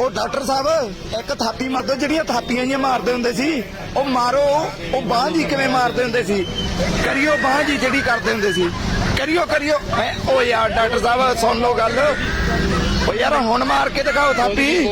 ਉਹ ਡਾਕਟਰ ਸਾਹਿਬ ਇੱਕ ਥਾਪੀ ਮਾਰ ਦਿਓ ਜਿਹੜੀਆਂ ਥਾਪੀਆਂ ਜੀਆਂ ਮਾਰਦੇ ਹੁੰਦੇ ਸੀ ਉਹ ਮਾਰੋ ਉਹ ਬਾਂਹ ਜੀ ਕਿਵੇਂ ਮਾਰਦੇ ਹੁੰਦੇ ਸੀ? ਕਰਿਓ ਬਾਂਹ ਜੀ ਜਿਹੜੀ ਕਰਦੇ ਹੁੰਦੇ ਸੀ। ਕਰਿਓ ਕਰਿਓ। ਹੈਂ, ਉਹ ਯਾਰ ਡਾਕਟਰ ਸਾਹਿਬ ਸੁਣ ਲਓ ਗੱਲ। ਉਹ ਯਾਰ ਹੁਣ ਮਾਰ ਕੇ ਦਿਖਾਓ ਥਾਪੀ।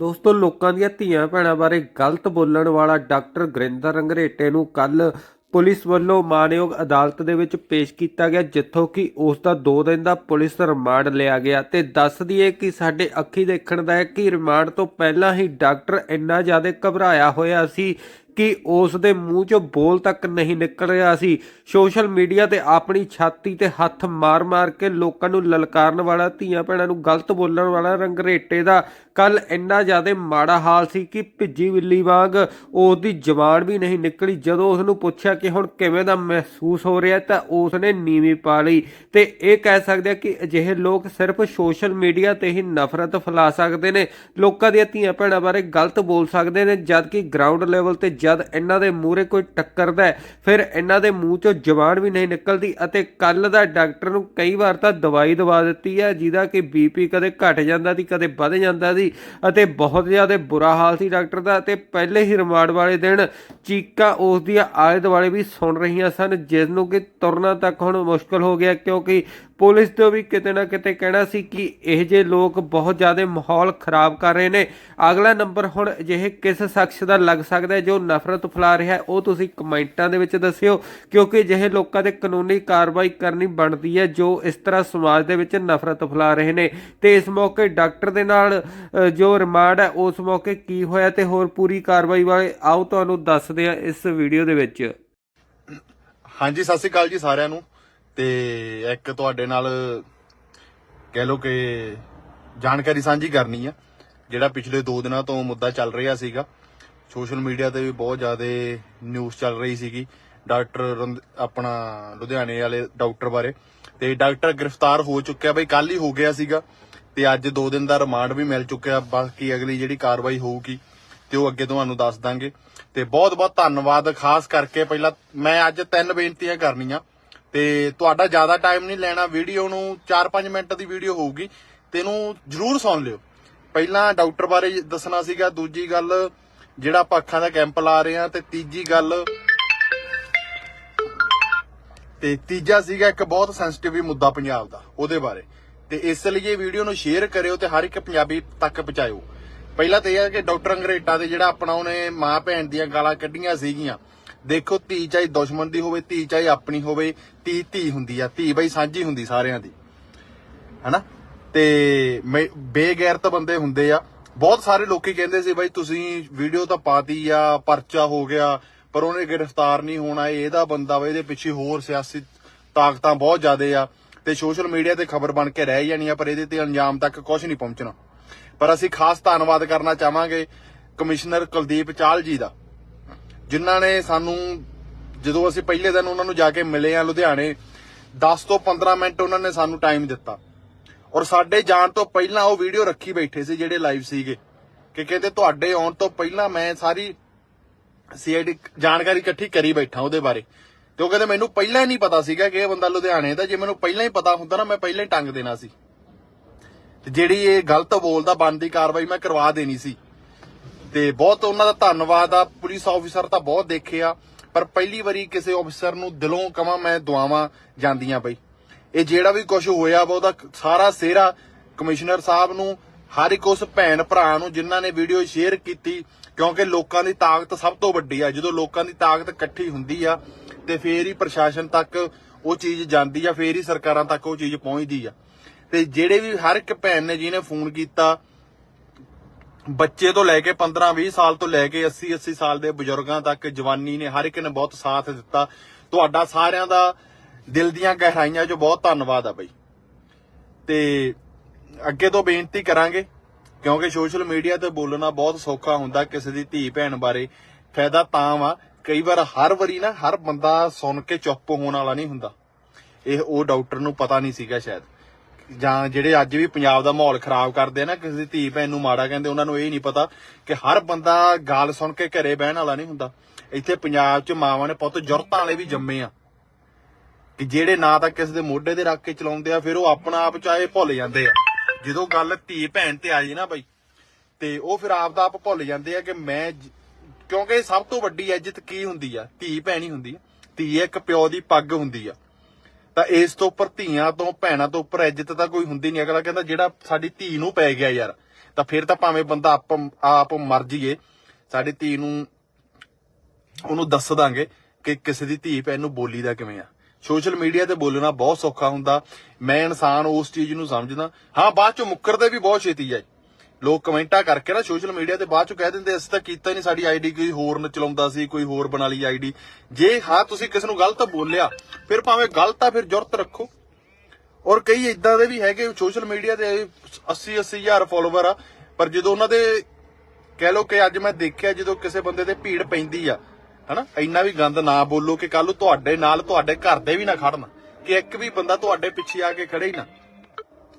ਦੋਸਤੋ ਲੋਕਾਂ ਦੀਆਂ ਧੀਆਂ ਭੈਣਾਂ ਬਾਰੇ ਗਲਤ ਬੋਲਣ ਵਾਲਾ ਡਾਕਟਰ ਗੁਰਿੰਦਰ ਰੰਗਰੇਟੇ ਨੂੰ ਕੱਲ ਪੁਲਿਸ ਵੱਲੋਂ ਮਾਨਯੋਗ ਅਦਾਲਤ ਦੇ ਵਿੱਚ ਪੇਸ਼ ਕੀਤਾ ਗਿਆ, ਜਿੱਥੋਂ ਕਿ ਉਸ ਦਾ 2 ਦਿਨ ਦਾ ਪੁਲਿਸ ਰਿਮਾਂਡ ਲਿਆ ਗਿਆ। ਤੇ ਦੱਸ ਦਈਏ ਕਿ ਸਾਡੇ ਅੱਖੀ ਦੇਖਣ ਦਾ ਹੈ ਕਿ ਰਿਮਾਂਡ ਤੋਂ ਪਹਿਲਾਂ ਹੀ ਡਾਕਟਰ ਇੰਨਾ ਜ਼ਿਆਦਾ ਘਬਰਾਇਆ ਹੋਇਆ ਸੀ ਕਿ ਉਸ ਦੇ ਮੂੰਹ ਚੋਂ ਬੋਲ ਤੱਕ ਨਹੀਂ ਨਿਕਲ ਰਿਹਾ ਸੀ। ਸੋਸ਼ਲ ਮੀਡੀਆ ਤੇ ਆਪਣੀ ਛਾਤੀ ਤੇ ਹੱਥ ਮਾਰ-ਮਾਰ ਕੇ ਲੋਕਾਂ ਨੂੰ ਲਲਕਾਰਨ ਵਾਲਾ, ਧੀਆਂ ਭੈਣਾਂ ਨੂੰ ਗਲਤ ਬੋਲਣ ਵਾਲਾ ਰੰਗਰੇਟੇ ਦਾ ਕੱਲ ਇੰਨਾ ਜ਼ਿਆਦਾ ਮਾੜਾ ਹਾਲ ਸੀ ਕਿ ਭਿੱਜੀ ਬਿੱਲੀ ਵਾਂਗ ਉਸ ਦੀ ਜ਼ਬਾਨ ਵੀ ਨਹੀਂ ਨਿਕਲੀ। ਜਦੋਂ ਉਸ ਨੂੰ ਪੁੱਛਿਆ ਕਿ ਹੁਣ ਕਿਵੇਂ ਦਾ ਮਹਿਸੂਸ ਹੋ ਰਿਹਾ, ਤਾਂ ਉਸ ਨੇ ਨੀਵੀਂ ਪਾ ਲਈ ਤੇ ਇਹ ਕਹਿ ਸਕਦੇ ਆ ਕਿ ਅਜਿਹੇ ਲੋਕ ਸਿਰਫ ਸੋਸ਼ਲ ਮੀਡੀਆ ਤੇ ਹੀ ਨਫ਼ਰਤ ਫੈਲਾ ਸਕਦੇ ਨੇ। ਲੋਕਾਂ ਦੀਆਂ ਧੀਆਂ ਭੈਣਾਂ ਬਾਰੇ ਗਲਤ ਬੋਲ ਸਕਦੇ ਨੇ ਜਦ ਕਿ ਗਰਾਊਂਡ ਲੈਵਲ ਤੇ ਜਦ ਇਹਨਾਂ ਦੇ ਮੂਹਰੇ ਕੋਈ ਟੱਕਰਦਾ ਹੈ, ਫਿਰ ਇਹਨਾਂ ਦੇ ਮੂੰਹ ਚੋਂ ਜ਼ਬਾਨ ਵੀ ਨਹੀਂ ਨਿਕਲਦੀ ਅਤੇ ਕੱਲ ਦਾ ਡਾਕਟਰ ਨੂੰ ਕਈ ਵਾਰ ਤਾਂ ਦਵਾਈ ਦਵਾ ਦਿੱਤੀ ਹੈ ਜਿਹਦਾ ਕਿ ਬੀਪੀ ਕਦੇ ਘਟ ਜਾਂਦਾ ਸੀ ਕਦੇ ਵੱਧ ਜਾਂਦਾ ਸੀ ਅਤੇ ਬਹੁਤ ਜ਼ਿਆਦਾ ਬੁਰਾ ਹਾਲ ਸੀ ਡਾਕਟਰ ਦਾ ਅਤੇ ਪਹਿਲੇ ਹੀ ਰਿਮਾਂਡ ਵਾਲੇ ਦਿਨ ਚੀਕਾਂ ਉਸ ਦੀਆਂ ਆਲੇ ਦੁਆਲੇ ਵੀ ਸੁਣ ਰਹੀਆਂ ਸਨ ਜਿਸ ਨੂੰ ਕਿ ਤੁਰਨਾ ਤੱਕ ਹੁਣ ਮੁਸ਼ਕਲ ਹੋ ਗਿਆ ਕਿਉਂਕਿ ਪੁਲਿਸ ਤੋਂ ਵੀ ਕਿਤੇ ਨਾ ਕਿਤੇ ਕਹਿਣਾ ਸੀ ਕਿ ਇਹ ਜੇ ਲੋਕ ਬਹੁਤ ਜ਼ਿਆਦਾ ਮਾਹੌਲ ਖਰਾਬ ਕਰ ਰਹੇ ਨੇ, ਅਗਲਾ ਨੰਬਰ ਹੁਣ ਅਜਿਹੇ ਕਿਸ ਸ਼ਖਸ ਦਾ ਲੱਗ ਸਕਦਾ ਹੈ ਜੋ ਨਫ਼ਰਤ ਫੈਲਾ ਰਿਹਾ ਹੈ, ਉਹ ਤੁਸੀਂ ਕਮੈਂਟਾਂ ਦੇ ਵਿੱਚ ਦੱਸਿਓ, ਕਿਉਂਕਿ ਅਜਿਹੇ ਲੋਕਾਂ ਤੇ ਕਾਨੂੰਨੀ ਕਾਰਵਾਈ ਕਰਨੀ ਬਣਦੀ ਹੈ ਜੋ ਇਸ ਤਰ੍ਹਾਂ ਸਮਾਜ ਦੇ ਵਿੱਚ ਨਫ਼ਰਤ ਫੈਲਾ ਰਹੇ ਨੇ। ਤੇ ਇਸ ਮੌਕੇ ਡਾਕਟਰ ਦੇ ਨਾਲ ਜੋ ਰਿਮਾਂਡ ਹੈ, ਉਸ ਮੌਕੇ ਕੀ ਹੋਇਆ ਤੇ ਹੋਰ ਪੂਰੀ ਕਾਰਵਾਈ ਬਾਰੇ ਆਓ ਤੁਹਾਨੂੰ ਦੱਸਦੇ ਹਾਂ ਇਸ ਵੀਡੀਓ ਦੇ ਵਿੱਚ। ਹਾਂਜੀ, ਸਤਿ ਸ਼੍ਰੀ ਅਕਾਲ ਜੀ ਸਾਰਿਆਂ ਨੂੰ। ਤੇ ਇੱਕ ਤੁਹਾਡੇ ਨਾਲ ਕਹਿ ਲਓ ਕਿ ਜਾਣਕਾਰੀ ਸਾਂਝੀ ਕਰਨੀ ਆ, ਜਿਹੜਾ ਪਿਛਲੇ 2 ਦਿਨਾਂ ਤੋਂ ਮੁੱਦਾ ਚੱਲ ਰਿਹਾ ਸੀਗਾ। ਸੋਸ਼ਲ ਮੀਡੀਆ ਤੇ ਵੀ ਬਹੁਤ ਜ਼ਿਆਦਾ ਨਿਊਜ਼ ਚੱਲ ਰਹੀ ਸੀਗੀ। ਡਾਕਟਰ ਰੰਦ- ਆਪਣਾ ਲੁਧਿਆਣੇ ਵਾਲੇ ਡਾਕਟਰ ਬਾਰੇ। ਤੇ ਡਾਕਟਰ ਗ੍ਰਿਫਤਾਰ ਹੋ ਚੁੱਕਿਆ, ਬਈ ਕੱਲ ਹੀ ਹੋ ਗਿਆ ਸੀਗਾ। ਤੇ ਅੱਜ 2 ਦਿਨ ਦਾ ਰਿਮਾਂਡ ਵੀ ਮਿਲ ਚੁੱਕਿਆ, ਬਾਕੀ ਅਗਲੀ ਜਿਹੜੀ ਕਾਰਵਾਈ ਹੋਊਗੀ ਤੇ ਉਹ ਅੱਗੇ ਤੁਹਾਨੂੰ ਦੱਸ ਦਾਂਗੇ। ਤੇ ਬਹੁਤ ਬਹੁਤ ਧੰਨਵਾਦ, ਖਾਸ ਕਰਕੇ ਪਹਿਲਾਂ ਮੈਂ ਅੱਜ ਤਿੰਨ ਬੇਨਤੀਆਂ ਕਰਨੀਆਂ। ਤੇ ਤੁਹਾਡਾ ਜ਼ਿਆਦਾ ਟਾਈਮ ਨਹੀਂ ਲੈਣਾ ਵੀਡੀਓ ਨੂੰ 4-5 ਮਿੰਟ ਦੀ ਵੀਡੀਓ ਹੋਊਗੀ, ਤੇ ਇਹਨੂੰ ਜਰੂਰ ਸੁਣ ਲਿਓ। ਪਹਿਲਾਂ ਡਾਕਟਰ ਬਾਰੇ ਦੱਸਣਾ ਸੀਗਾ, ਦੂਜੀ ਗੱਲ, ਜਿਹੜਾ ਆਪਾਂ ਅੱਖਾਂ ਦਾ ਕੈਂਪ ਲਾ ਰਹੇ ਆ ਤੇ ਤੀਜੀ ਗੱਲ, ਤੇ ਤੀਜਾ ਸੀਗਾ ਇੱਕ ਬਹੁਤ ਸੈਂਸਿਟਿਵ ਵੀ ਮੁੱਦਾ ਪੰਜਾਬ ਦਾ, ਉਹਦੇ ਬਾਰੇ। ਤੇ ਇਸ ਲਈ ਇਹ ਵੀਡੀਓ ਨੂੰ ਸ਼ੇਅਰ ਕਰਿਓ ਤੇ ਹਰ ਇੱਕ ਪੰਜਾਬੀ ਤੱਕ ਪਹੁੰਚਾਇਓ। ਪਹਿਲਾਂ ਤੇ ਇਹ ਹੈ ਕਿ ਡਾਕਟਰ ਅੰਗਰੇਟਾ ਦੇ ਜਿਹੜਾ ਆਪਣਾ ਉਹਨੇ ਮਾਂ ਭੈਣ ਦੀਆਂ ਗਾਲਾਂ ਕੱਢੀਆਂ ਸੀਗੀਆਂ ਦੇਖੋ ਧੀ ਚਾਹੇ ਦੁਸ਼ਮਣ ਦੀ ਹੋਵੇ, ਧੀ ਚਾਹੇ ਆਪਣੀ ਹੋਵੇ, ਧੀ ਧੀ ਹੁੰਦੀ ਆ, ਧੀ ਬਈ ਸਾਂਝੀ ਹੁੰਦੀ ਸਾਰਿਆਂ ਦੀ। ਹਨਾ? ਤੇ ਮੈਂ- ਬੇਗੈਰਤ ਬੰਦੇ ਹੁੰਦੇ ਆ। ਬਹੁਤ ਸਾਰੇ ਲੋਕੀ ਕਹਿੰਦੇ ਸੀ ਬਾਈ ਤੁਸੀਂ ਵੀਡੀਓ ਤਾਂ ਪਾਤੀ ਆ, ਪਰਚਾ ਹੋ ਗਿਆ, ਪਰ ਉਹਨੇ ਗ੍ਰਿਫਤਾਰ ਨਹੀਂ ਹੋਣਾ, ਇਹਦਾ ਬੰਦਾ ਵਾ, ਇਹਦੇ ਪਿੱਛੇ ਹੋਰ ਸਿਆਸੀ ਤਾਕਤਾਂ ਬਹੁਤ ਜ਼ਿਆਦੇ ਆ। ਤੇ ਸੋਸ਼ਲ ਮੀਡੀਆ ਤੇ ਖਬਰ ਬਣ ਕੇ ਰਹਿ ਜਾਣੀ ਆ, ਪਰ ਇਹਦੇ ਤੇ ਅੰਜਾਮ ਤੱਕ ਕੁਝ ਨਹੀਂ ਪਹੁੰਚਣਾ। ਪਰ ਅਸੀਂ ਖਾਸ ਧੰਨਵਾਦ ਕਰਨਾ ਚਾਹਾਂਗੇ ਕਮਿਸ਼ਨਰ ਕੁਲਦੀਪ ਚਾਲ ਜੀ ਦਾ। ਜਿਨ੍ਹਾਂ ਨੇ ਸਾਨੂੰ, ਜਦੋਂ ਅਸੀਂ ਪਹਿਲੇ ਦਿਨ ਉਹਨਾਂ ਨੂੰ ਜਾ ਕੇ ਮਿਲੇ ਆ ਲੁਧਿਆਣੇ 10 ਤੋਂ 15 ਮਿੰਟ ਉਹਨਾਂ ਨੇ ਸਾਨੂੰ ਟਾਈਮ ਦਿੱਤਾ। ਔਰ ਸਾਡੇ ਜਾਣ ਤੋਂ ਪਹਿਲਾਂ ਉਹ ਵੀਡੀਓ ਰੱਖੀ ਬੈਠੇ ਸੀ ਜਿਹੜੇ ਲਾਈਵ ਸੀਗੇ। ਕਿ ਕਹਿੰਦੇ ਤੁਹਾਡੇ ਆਉਣ ਤੋਂ ਪਹਿਲਾਂ ਮੈਂ ਸਾਰੀ ਸੀਆਈਡੀ ਜਾਣਕਾਰੀ ਇਕੱਠੀ ਕਰੀ ਬੈਠਾ ਉਹਦੇ ਬਾਰੇ। ਤੇ ਉਹ ਕਹਿੰਦੇ ਮੈਨੂੰ ਪਹਿਲਾਂ ਹੀ ਨਹੀਂ ਪਤਾ ਸੀਗਾ ਕਿ ਇਹ ਬੰਦਾ ਲੁਧਿਆਣੇ ਦਾ, ਜੇ ਮੈਨੂੰ ਪਹਿਲਾਂ ਹੀ ਪਤਾ ਹੁੰਦਾ ਨਾ, ਮੈਂ ਪਹਿਲਾਂ ਹੀ ਟੰਗ ਦੇਣਾ ਸੀ। ਤੇ ਜਿਹੜੀ ਇਹ ਗਲਤ ਬੋਲਦਾ ਬੰਦੀ ਕਾਰਵਾਈ ਮੈਂ ਕਰਵਾ ਦੇਣੀ ਸੀ। ਤੇ ਬਹੁਤ ਉਹਨਾਂ ਦਾ ਧੰਨਵਾਦ ਆ। ਪੁਲਿਸ ਆਫੀਸਰ ਤਾਂ ਬਹੁਤ ਦੇਖੇ ਆ, ਪਰ ਪਹਿਲੀ ਵਾਰੀ ਕਿਸੇ ਆਫੀਸਰ ਨੂੰ ਦਿਲੋਂ ਕਵਾਂ ਮੈਂ ਦੁਆਵਾਂ ਜਾਂਦੀਆਂ ਬਈ। ਇਹ ਜਿਹੜਾ ਵੀ ਕੁਝ ਹੋਇਆ ਵਾ, ਉਹਦਾ ਸਾਰਾ ਸਿਹਰਾ ਕਮਿਸ਼ਨਰ ਸਾਹਿਬ ਨੂੰ, ਹਰ ਇੱਕ ਉਸ ਭੈਣ ਭਰਾ ਨੂੰ ਜਿਨ੍ਹਾਂ ਨੇ ਵੀਡੀਓ ਸ਼ੇਅਰ ਕੀਤੀ, ਕਿਉਂਕਿ ਲੋਕਾਂ ਦੀ ਤਾਕਤ ਸਭ ਤੋਂ ਵੱਡੀ ਆ। ਜਦੋਂ ਲੋਕਾਂ ਦੀ ਤਾਕਤ ਇਕੱਠੀ ਹੁੰਦੀ ਆ, ਤੇ ਫੇਰ ਹੀ ਪ੍ਰਸ਼ਾਸਨ ਤੱਕ ਉਹ ਚੀਜ਼ ਜਾਂਦੀ ਆ, ਫੇਰ ਹੀ ਸਰਕਾਰਾਂ ਤੱਕ ਉਹ ਚੀਜ਼ ਪਹੁੰਚਦੀ ਆ। ਤੇ ਜਿਹੜੇ ਵੀ ਹਰ ਇੱਕ ਭੈਣ ਨੇ ਜਿਹਨੇ ਫੋਨ ਕੀਤਾ ਬੱਚੇ ਤੋਂ ਲੈ ਕੇ 15 20 ਸਾਲ ਤੋਂ ਲੈ ਕੇ 80 80 ਸਾਲ ਦੇ ਬਜ਼ੁਰਗਾਂ ਤੱਕ ਜਵਾਨੀ ਨੇ ਹਰ ਇੱਕ ਨੇ ਬਹੁਤ ਸਾਥ ਦਿੱਤਾ। ਤੁਹਾਡਾ ਸਾਰਿਆਂ ਦਾ ਦਿਲ ਦੀਆਂ ਗਹਿਰਾਈਆਂ 'ਚੋਂ ਬਹੁਤ ਧੰਨਵਾਦ ਆ ਬਈ। ਤੇ ਅੱਗੇ ਤੋਂ ਬੇਨਤੀ ਕਰਾਂਗੇ, ਕਿਉਂਕਿ ਸੋਸ਼ਲ ਮੀਡੀਆ ਤੇ ਬੋਲਣਾ ਬਹੁਤ ਸੌਖਾ ਹੁੰਦਾ, ਕਿਸੇ ਦੀ ਧੀ ਭੈਣ ਬਾਰੇ ਫਾਇਦਾ ਤਾਂ ਵਾ, ਕਈ ਵਾਰ ਹਰ ਵਾਰੀ ਨਾ ਹਰ ਬੰਦਾ ਸੁਣ ਕੇ ਚੁੱਪ ਹੋਣ ਵਾਲਾ ਨਹੀਂ ਹੁੰਦਾ। ਇਹ ਉਹ ਡਾਕਟਰ ਨੂੰ ਪਤਾ ਨਹੀਂ ਸੀਗਾ ਸ਼ਾਇਦ। ਜਾਂ ਜਿਹੜੇ ਅੱਜ ਵੀ ਪੰਜਾਬ ਦਾ ਮਾਹੌਲ ਖਰਾਬ ਕਰਦੇ ਆ ਨਾ, ਕਿਸੇ ਦੀ ਧੀ ਭੈਣ ਨੂੰ ਮਾੜਾ ਕਹਿੰਦੇ, ਉਹਨਾਂ ਨੂੰ ਇਹ ਨਹੀਂ ਪਤਾ ਕਿ ਹਰ ਬੰਦਾ ਗਾਲ ਸੁਣ ਕੇ ਘਰੇ ਬਹਿਣ ਵਾਲਾ ਨਹੀਂ ਹੁੰਦਾ। ਇੱਥੇ ਪੰਜਾਬ 'ਚ ਮਾਵਾਂ ਨੇ ਪੁੱਤ ਜੁਰਤਾਂ ਵਾਲੇ ਵੀ ਜੰਮੇ ਆ। ਕਿ ਜਿਹੜੇ ਨਾ ਤਾਂ ਕਿਸੇ ਦੇ ਮੋਢੇ ਤੇ ਰੱਖ ਕੇ ਚਲਾਉਂਦੇ ਆ, ਫਿਰ ਉਹ ਆਪਣਾ ਆਪ ਚਾਹੇ ਭੁੱਲ ਜਾਂਦੇ ਆ। ਜਦੋਂ ਗੱਲ ਧੀ ਭੈਣ ਤੇ ਆ ਜੀ ਨਾ ਬਾਈ, ਤੇ ਉਹ ਫਿਰ ਆਪ ਦਾ ਆਪ ਭੁੱਲ ਜਾਂਦੇ ਆ ਕਿ ਮੈਂ ਕਿਉਂਕਿ ਸਭ ਤੋਂ ਵੱਡੀ ਇੱਜ਼ਤ ਕੀ ਹੁੰਦੀ ਆ? ਧੀ ਭੈਣ ਹੀ ਹੁੰਦੀ ਆ। ਧੀ ਇੱਕ ਪਿਓ ਦੀ ਪੱਗ ਹੁੰਦੀ ਆ। ਤਾਂ ਇਸ ਤੋਂ ਉੱਪਰ ਧੀਆਂ ਤੋਂ, ਭੈਣਾਂ ਤੋਂ ਉੱਪਰ ਇੱਜ਼ਤ ਤਾਂ ਕੋਈ ਹੁੰਦੀ ਨਹੀਂ। ਅਗਲਾ ਕਹਿੰਦਾ, ਜਿਹੜਾ ਸਾਡੀ ਧੀ ਨੂੰ ਪੈ ਗਿਆ ਯਾਰ, ਤਾਂ ਫਿਰ ਤਾਂ ਭਾਵੇਂ ਬੰਦਾ ਆਪ ਆਪ ਮਰ ਜੀਏ, ਸਾਡੀ ਧੀ ਨੂੰ ਉਹਨੂੰ ਦੱਸ ਦਾਂਗੇ ਕਿ ਕਿਸੇ ਦੀ ਧੀ ਭੈਣ ਨੂੰ ਬੋਲੀ ਦਾ ਕਿਵੇਂ ਆ। ਸੋਸ਼ਲ ਮੀਡੀਆ ਤੇ ਬੋਲਣਾ ਬਹੁਤ ਸੌਖਾ ਹੁੰਦਾ। ਮੈਂ ਇਨਸਾਨ, ਉਸ ਚੀਜ਼ ਨੂੰ ਸਮਝਦਾ। ਹਾਂ, ਬਾਅਦ ਚ ਮੁੱਕਰਦੇ ਵੀ ਬਹੁਤ ਛੇਤੀ ਆ। ਲੋਕ ਕਮੈਂਟਾਂ ਕਰਕੇ ਨਾ ਸੋਸ਼ਲ ਮੀਡੀਆ ਤੇ ਬਾਅਦ ਚ ਕਹਿ ਦਿੰਦੇ, ਅਸੀਂ ਤਾਂ ਕੀਤਾ ਹੀ ਨਹੀਂ, ਸਾਡੀ ਆਈਡੀ ਕੋਈ ਹੋਰ ਨ ਚਲਾਉਂਦਾ ਸੀ, ਕੋਈ ਹੋਰ ਬਣਾ ਲਈ ਆਈਡੀ। ਜੇ ਹਾਂ, ਤੁਸੀਂ ਕਿਸ ਨੂੰ ਗਲਤ ਬੋਲਿਆ, ਫਿਰ ਭਾਵੇਂ ਗਲਤ ਆ, ਫਿਰ ਜੁਰਤ ਰੱਖੋ। ਔਰ ਕਈ ਇਦਾਂ ਦੇ ਵੀ ਹੈਗੇ, ਸੋਸ਼ਲ ਮੀਡੀਆ ਤੇ 80 80 ਹਜ਼ਾਰ ਫਾਲੋਵਰ ਆ, ਪਰ ਜਦੋਂ ਉਹਨਾਂ ਦੇ ਕਹਿ ਲੋ ਕਿ ਅੱਜ ਮੈਂ ਦੇਖਿਆ, ਜਦੋਂ ਕਿਸੇ ਬੰਦੇ ਤੇ ਭੀੜ ਪੈਂਦੀ ਆ, ਹਨਾ, ਇੰਨਾ ਵੀ ਗੰਦ ਨਾ ਬੋਲੋ ਕਿ ਕੱਲ ਨੂੰ ਤੁਹਾਡੇ ਨਾਲ, ਤੁਹਾਡੇ ਘਰ ਦੇ ਵੀ ਨਾ ਖੜਨ, ਕਿ ਇੱਕ ਵੀ ਬੰਦਾ ਤੁਹਾਡੇ ਪਿੱਛੇ ਆ ਕੇ ਖੜੇ ਹੀ ਨਾ।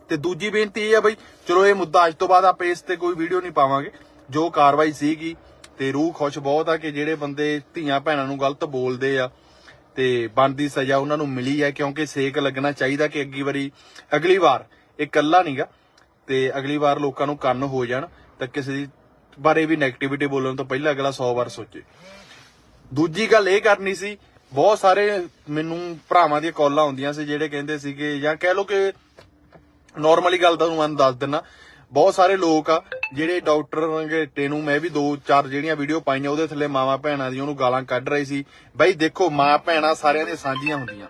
ਤੇ ਦੂਜੀ ਬੇਨਤੀ ਇਹ ਆ ਬਈ, ਚਲੋ ਇਹ ਮੁੱਦਾ ਅੱਜ ਤੋਂ ਬਾਅਦ ਆਪਾਂ ਇਸ ਤੇ ਕੋਈ ਵੀਡੀਓ ਨਹੀਂ ਪਾਵਾਂਗੇ। ਜੋ ਕਾਰਵਾਈ ਸੀਗੀ ਤੇ ਰੂਹ ਖੁਸ਼ ਬਹੁਤ ਆ ਕਿ ਜਿਹੜੇ ਬੰਦੇ ਧੀਆਂ ਭੈਣਾਂ ਨੂੰ ਗਲਤ ਬੋਲਦੇ ਆ ਤੇ ਬਣਦੀ ਸਜ਼ਾ ਉਹਨਾਂ ਨੂੰ ਮਿਲੀ ਹੈ ਕਿਉਂਕਿ ਸੇਕ ਲੱਗਣਾ ਚਾਹੀਦਾ ਕਿ ਅੱਗੀ ਵਾਰੀ, ਅਗਲੀ ਵਾਰ ਇਹ ਕੱਲਾ ਨਹੀਂਗਾ ਤੇ ਅਗਲੀ ਵਾਰ ਲੋਕਾਂ ਨੂੰ ਕੰਨ ਹੋ ਜਾਣ ਤਾਂ ਕਿਸੇ ਦੀ ਬਾਰੇ ਵੀ 네ਗੇਟਿਵਿਟੀ ਬੋਲਣ ਤੋਂ ਪਹਿਲਾਂ ਅਗਲਾ 100 ਵਾਰ ਸੋਚੇ। ਦੂਜੀ ਗੱਲ ਇਹ ਕਰਨੀ ਸੀ, ਬਹੁਤ ਸਾਰੇ ਮੈਨੂੰ ਭਰਾਵਾਂ ਦੀਆਂ ਕਾਲਾਂ ਆਉਂਦੀਆਂ ਸੀ ਜਿਹੜੇ ਕਹਿੰਦੇ ਸੀਗੇ ਜਾਂ ਕਹਿ ਲਓ ਕਿ ਨਾਰਮਲੀ ਗੱਲ ਤੁਹਾਨੂੰ ਮੈਂ ਦੱਸ ਦਿੰਨਾ, ਬਹੁਤ ਸਾਰੇ ਲੋਕ ਆ, ਜਿਹੜੇ ਡਾਕਟਰ ਰੰਗੇਟੇ ਨੂੰ ਮੈਂ ਵੀ ਦੋ ਚਾਰ ਜਿਹੜੀਆਂ ਵੀਡੀਓ ਪਾਈਆਂ, ਉਹਦੇ ਥੱਲੇ ਮਾਵਾ ਭੈਣਾਂ ਦੀ ਉਹਨੂੰ ਗਾਲਾਂ ਕੱਢ ਰਹੀ ਸੀ। ਬਈ ਦੇਖੋ, ਮਾਂ ਭੈਣਾਂ ਸਾਰਿਆਂ ਦੀਆਂ ਸਾਂਝੀਆਂ ਹੁੰਦੀਆਂ।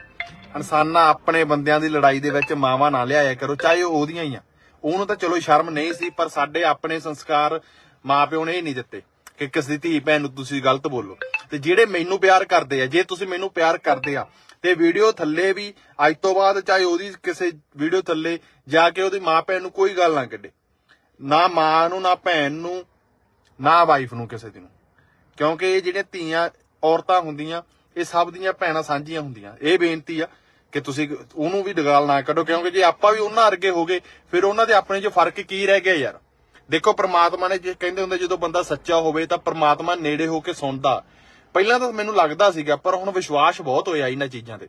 ਇਨਸਾਨਾਂ ਆਪਣੇ ਬੰਦਿਆਂ ਦੀ ਲੜਾਈ ਦੇ ਵਿੱਚ ਮਾਵਾ ਨਾ ਲਿਆਇਆ ਕਰੋ, ਚਾਹੇ ਉਹ ਉਹਦੀਆਂ ਹੀ ਆ। ਉਹਨੂੰ ਤਾਂ ਚਲੋ ਸ਼ਰਮ ਨਹੀਂ ਸੀ, ਪਰ ਸਾਡੇ ਆਪਣੇ ਸੰਸਕਾਰ ਮਾਪਿਓ ਨੇ ਹੀ ਨਹੀਂ ਦਿੱਤੇ ਕਿ ਕਿਸ ਦੀ ਧੀ ਭੈਣ ਨੂੰ ਤੁਸੀਂ ਗਲਤ ਬੋਲੋ। ਤੇ ਜਿਹੜੇ ਮੈਨੂੰ ਪਿਆਰ ਕਰਦੇ ਆ, ਜੇ ਤੁਸੀਂ ਮੈਨੂੰ ਪਿਆਰ ਕਰਦੇ ਆ ਤੇ ਵੀਡੀਓ ਥੱਲੇ ਵੀ, ਅੱਜ ਤੋਂ ਬਾਅਦ ਚਾਹੇ ਉਹਦੀ ਕਿਸੇ ਵੀਡੀਓ ਥੱਲੇ ਜਾ ਕੇ ਉਹਦੀ ਮਾਂ ਭੈਣ ਨੂੰ ਕੋਈ ਗੱਲ ਨਾ ਕੱਢੇ। ਨਾ ਮਾਂ ਨੂੰ, ਨਾ ਭੈਣ ਨੂੰ, ਨਾ ਵਾਈਫ ਨੂੰ ਕਿਸੇ ਦੀ ਨੂੰ। ਕਿਉਂਕਿ ਇਹ ਜਿਹੜੀਆਂ ਧੀਆਂ, ਔਰਤਾਂ ਹੁੰਦੀਆਂ, ਇਹ ਸਭ ਦੀਆਂ ਭੈਣਾਂ ਸਾਂਝੀਆਂ ਹੁੰਦੀਆਂ। ਇਹ ਬੇਨਤੀ ਆ ਕਿ ਤੁਸੀਂ ਉਹਨੂੰ ਵੀ ਡਗਾਲ ਨਾ ਕੱਢੋ, ਕਿਉਂਕਿ ਜੇ ਆਪਾਂ ਵੀ ਉਹਨਾਂ ਅਰਗੇ ਹੋ ਗਏ, ਫਿਰ ਉਹਨਾਂ ਦੇ ਆਪਣੇ 'ਚ ਫ਼ਰਕ ਕੀ ਰਹਿ ਗਿਆ ਯਾਰ? ਦੇਖੋ, ਪ੍ਰਮਾਤਮਾ ਨੇ ਜੇ ਕਹਿੰਦੇ ਹੁੰਦੇ, ਜਦੋਂ ਬੰਦਾ ਸੱਚਾ ਹੋਵੇ ਤਾਂ ਪ੍ਰਮਾਤਮਾ ਨੇੜੇ ਹੋ ਕੇ ਸੁਣਦਾ। ਪਹਿਲਾਂ ਤਾਂ ਮੈਨੂੰ ਲੱਗਦਾ ਸੀਗਾ, ਪਰ ਹੁਣ ਵਿਸ਼ਵਾਸ ਬਹੁਤ ਹੋਇਆ ਇਹਨਾਂ ਚੀਜ਼ਾਂ ਤੇ,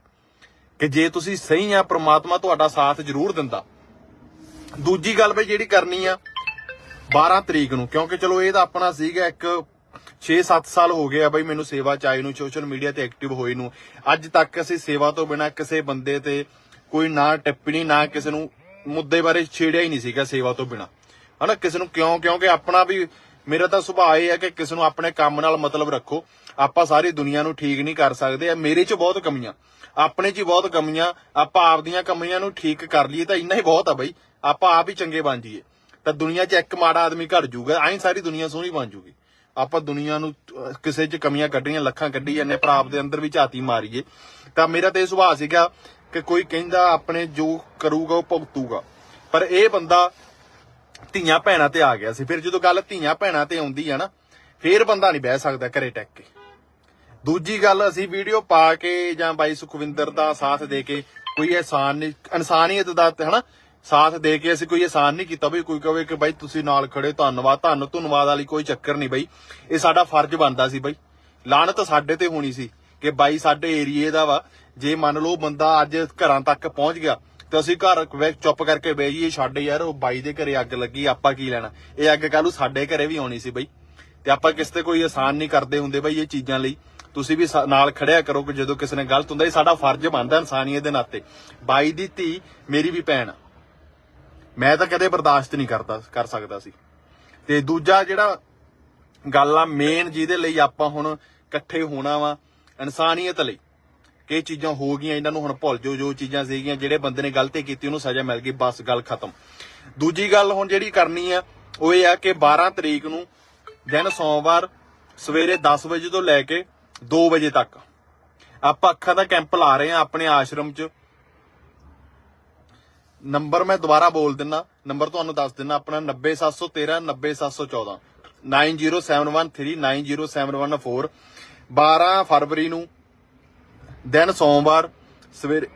ਕਿ ਜੇ ਤੁਸੀਂ ਸਹੀ ਆ, ਪ੍ਰਮਾਤਮਾ ਤੁਹਾਡਾ ਸਾਥ ਜ਼ਰੂਰ ਦਿੰਦਾ। ਦੂਜੀ ਗੱਲ ਬਈ ਜਿਹੜੀ ਕਰਨੀ ਆ 12 ਤਰੀਕ ਨੂੰ, ਕਿਉਂਕਿ ਚਲੋ ਇਹ ਤਾਂ ਆਪਣਾ ਸੀਗਾ ਇੱਕ 6-7 ਸਾਲ ਹੋ ਗਏ ਆ ਬਈ ਮੈਨੂੰ ਸੇਵਾ ਚ ਆਏ ਨੂੰ ਸੋਸ਼ਲ ਮੀਡੀਆ ਤੇ ਐਕਟਿਵ ਹੋਏ ਨੂੰ। ਅੱਜ ਤੱਕ ਅਸੀਂ ਸੇਵਾ ਤੋਂ ਬਿਨਾ ਕਿਸੇ ਬੰਦੇ ਤੇ ਕੋਈ ਨਾ ਟਿੱਪਣੀ, ਨਾ ਕਿਸੇ ਨੂੰ ਮੁੱਦੇ ਬਾਰੇ ਛੇੜਿਆ ਹੀ ਨਹੀਂ ਸੀਗਾ ਸੇਵਾ ਤੋਂ ਬਿਨਾ। ਹਨਾ, ਕਿਸੇ ਨੂੰ ਕਿਉਂ, ਕਿਉਂਕਿ ਆਪਣਾ ਵੀ ਮੇਰਾ ਤਾਂ ਸੁਭਾਅ ਇਹ ਹੈ ਕਿ ਕਿਸੇ ਨੂੰ ਆਪਣੇ ਕੰਮ ਨਾਲ ਮਤਲਬ ਰੱਖੋ। ਆਪਾਂ ਸਾਰੀ ਦੁਨੀਆ ਨੂੰ ਠੀਕ ਨਹੀਂ ਕਰ ਸਕਦੇ ਆ ਮੇਰੇ 'ਚ ਬਹੁਤ ਕਮੀਆਂ। ਆਪਣੇ 'ਚ ਬਹੁਤ ਕਮੀਆਂ, ਆਪਾਂ ਆਪਦੀਆਂ ਕਮੀਆਂ ਨੂੰ ਠੀਕ ਕਰ ਲਈਏ ਤਾਂ ਇੰਨਾ ਹੀ ਬਹੁਤ ਆ ਬਈ। ਆਪਾਂ ਆਪ ਹੀ ਚੰਗੇ ਬਣ ਜਾਈਏ। ਤਾਂ ਦੁਨੀਆ 'ਚ ਇੱਕ ਮਾੜਾ ਆਦਮੀ ਘਟ ਜਾਊਗਾ, ਐਂ ਸਾਰੀ ਦੁਨੀਆ ਸੋਹਣੀ ਬਣ ਜਾਊਗੀ। ਆਪਾਂ ਦੁਨੀਆ ਨੂੰ ਕਿਸੇ 'ਚ ਕਮੀਆਂ ਕੱਢੀਆਂ ਲੱਖਾਂ ਕੱਢੀ ਜਾਂਦੇ ਪਰ ਆਪ ਦੇ ਅੰਦਰ ਵੀ ਝਾਤੀ ਮਾਰੀਏ। ਤਾਂ ਮੇਰਾ ਤੇ ਇਹ ਸੁਭਾਅ ਸੀਗਾ ਕਿ ਕੋਈ ਕਹਿੰਦਾ ਆਪਣੇ ਜੋ ਕਰੂਗਾ ਉਹ ਭੁਗਤੂਗਾ। ਪਰ ਇਹ ਬੰਦਾ ਧੀਆਂ ਭੈਣਾਂ ਤੇ ਆ ਗਿਆ ਸੀ। ਫਿਰ ਜਦੋਂ ਗੱਲ ਧੀਆਂ ਭੈਣਾਂ ਤੇ ਆਉਂਦੀ ਆ ਨਾ, ਫੇਰ ਬੰਦਾ ਨਹੀਂ ਬਹਿ ਸਕਦਾ ਘਰੇ ਟੱਕ ਕੇ। ਦੂਜੀ ਗੱਲ, ਅਸੀਂ ਵੀਡੀਓ ਪਾ ਕੇ ਜਾਂ ਬਾਈ ਸੁਖਵਿੰਦਰ ਦਾ ਸਾਥ ਦੇ ਕੇ ਕੋਈ ਅਹਿਸਾਨ ਨਹੀਂ, ਇਨਸਾਨੀਅਤ ਦਾ ਤੇ ਹਨਾ, ਸਾਥ ਦੇ ਕੇ ਅਸੀਂ ਕੋਈ ਅਹਿਸਾਨ ਨਹੀਂ ਕੀਤਾ ਬਈ ਕੋਈ ਕਵੇ ਕਿ ਬਾਈ ਤੁਸੀਂ ਨਾਲ ਖੜੇ ਧੰਨਵਾਦ, ਧੰਨ, ਧੰਨਵਾਦ ਵਾਲੀ ਕੋਈ ਚੱਕਰ ਨਹੀਂ ਬਈ। ਇਹ ਸਾਡਾ ਫਰਜ਼ ਬਣਦਾ ਸੀ ਬਈ। ਲਾਹਨਤ ਸਾਡੇ ਤੇ ਹੋਣੀ ਸੀ ਕਿ ਬਾਈ ਸਾਡੇ ਏਰੀਏ ਦਾ ਵਾ। ਜੇ ਮੰਨ ਲਓ ਬੰਦਾ ਅੱਜ ਘਰਾਂ ਤੱਕ ਪਹੁੰਚ ਗਿਆ ਤੇ ਅਸੀਂ ਘਰ ਵਿੱਚ ਚੁੱਪ ਕਰਕੇ ਬਹਿ ਜਾਈਏ, ਛੱਡ ਯਾਰ, ਉਹ ਬਾਈ ਦੇ ਘਰੇ ਅੱਗ ਲੱਗੀ, ਆਪਾਂ ਕੀ ਲੈਣਾ? ਇਹ ਅੱਗ ਕੱਲ੍ਹ ਨੂੰ ਸਾਡੇ ਘਰੇ ਵੀ ਆਉਣੀ ਸੀ ਬਈ। ਤੇ ਆਪਾਂ ਕਿਸੇ ਤੇ ਕੋਈ ਆਸਾਨ ਨਹੀਂ ਕਰਦੇ ਹੁੰਦੇ ਬਈ ਇਹ ਚੀਜ਼ਾਂ ਲਈ। ਤੁਸੀਂ ਵੀ ਨਾਲ ਖੜਿਆ ਕਰੋ ਕਿ ਜਦੋਂ ਕਿਸੇ ਨੇ ਗਲਤ ਹੁੰਦਾ, ਇਹ ਸਾਡਾ ਫਰਜ਼ ਬਣਦਾ ਇਨਸਾਨੀਅਤ ਦੇ ਨਾਤੇ। ਬਾਈ ਦੀ ਧੀ, ਮੇਰੀ ਵੀ ਭੈਣ। ਮੈਂ ਤਾਂ ਕਦੇ ਬਰਦਾਸ਼ਤ ਨਹੀਂ ਕਰਦਾ, ਕਰ ਸਕਦਾ ਸੀ। ਤੇ ਦੂਜਾ ਜਿਹੜਾ ਗੱਲ ਆ ਮੇਨ ਜਿਹਦੇ ਲਈ ਆਪਾਂ ਹੁਣ ਇਕੱਠੇ ਹੋਣਾ ਵਾ, ਇਨਸਾਨੀਅਤ ਲਈ। ਕਿ ਇਹ ਚੀਜ਼ਾਂ ਹੋ ਗਈਆਂ, ਇਹਨਾਂ ਨੂੰ ਹੁਣ ਭੁੱਲ ਜਾਓ, ਜੋ ਚੀਜ਼ਾਂ ਸੀਗੀਆਂ, ਜਿਹੜੇ ਬੰਦੇ ਨੇ ਗਲਤੀ ਕੀਤੀ, ਉਹਨੂੰ ਸਜ਼ਾ ਮਿਲ ਗਈ, ਬਸ ਗੱਲ ਖਤਮ। ਦੂਜੀ ਗੱਲ ਹੁਣ ਜਿਹੜੀ ਕਰਨੀ ਆ, ਉਹ ਇਹ ਆ ਕਿ 12 ਤਰੀਕ ਨੂੰ ਦਿਨ ਸੋਮਵਾਰ ਸਵੇਰੇ 10 ਵਜੇ ਤੋਂ ਲੈ ਕੇ 2 ਵਜੇ ਤੱਕ ਆਪਾਂ ਅੱਖਾਂ ਦਾ ਕੈਂਪ ਲਾ ਰਹੇ ਆ ਆਪਣੇ ਆਸ਼ਰਮ 'ਚ। ਨੰਬਰ ਮੈਂ ਦੁਬਾਰਾ ਬੋਲ ਦਿੰਨਾ, ਨੰਬਰ ਤੁਹਾਨੂੰ ਦੱਸ ਦਿੰਨਾ, ਆਪਣਾ 90713 90714 90713 90714 12 ਫਰਵਰੀ ਨੂੰ ਦਿਨ ਸੋਮਵਾਰ ਸਵੇਰੇ